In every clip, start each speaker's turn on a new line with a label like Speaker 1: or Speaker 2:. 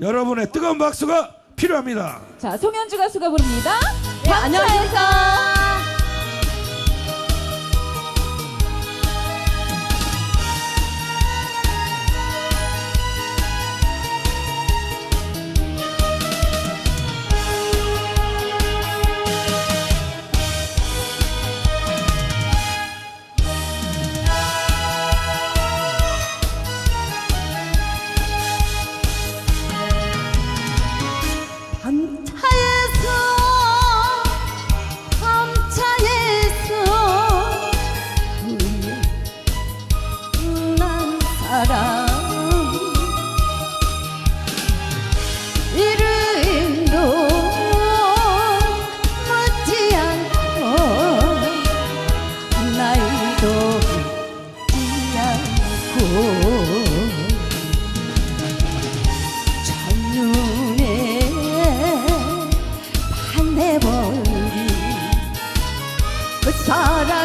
Speaker 1: 여러분의 뜨거운 박수가 필요합니다.
Speaker 2: 자, 송현주 가수가 부릅니다.
Speaker 3: 네, 안녕하십니
Speaker 1: passar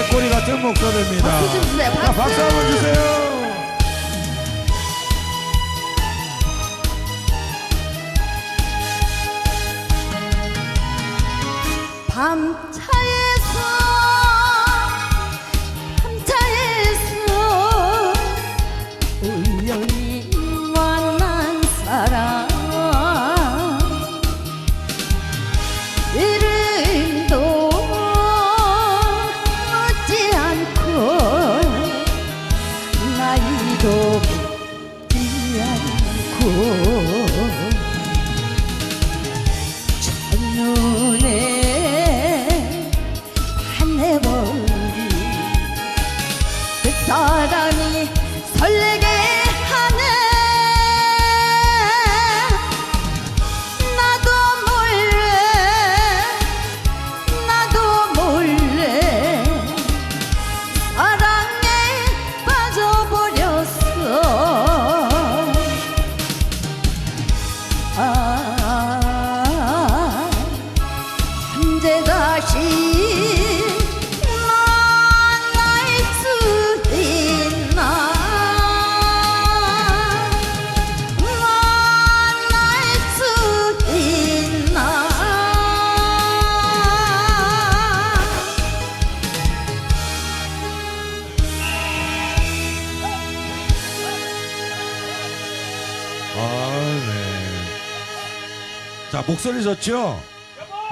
Speaker 1: 깨꼬리 같은 목소리입니다.
Speaker 3: 박수 좀 주세요,
Speaker 1: 자,
Speaker 3: 박수.
Speaker 1: 박수 한번 주세요.
Speaker 3: 밤차에서 밤차에서 우연히 만난 사람 이름
Speaker 1: 아, 네. 자, 목소리 좋죠?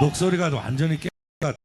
Speaker 1: 목소리가 완전히 깨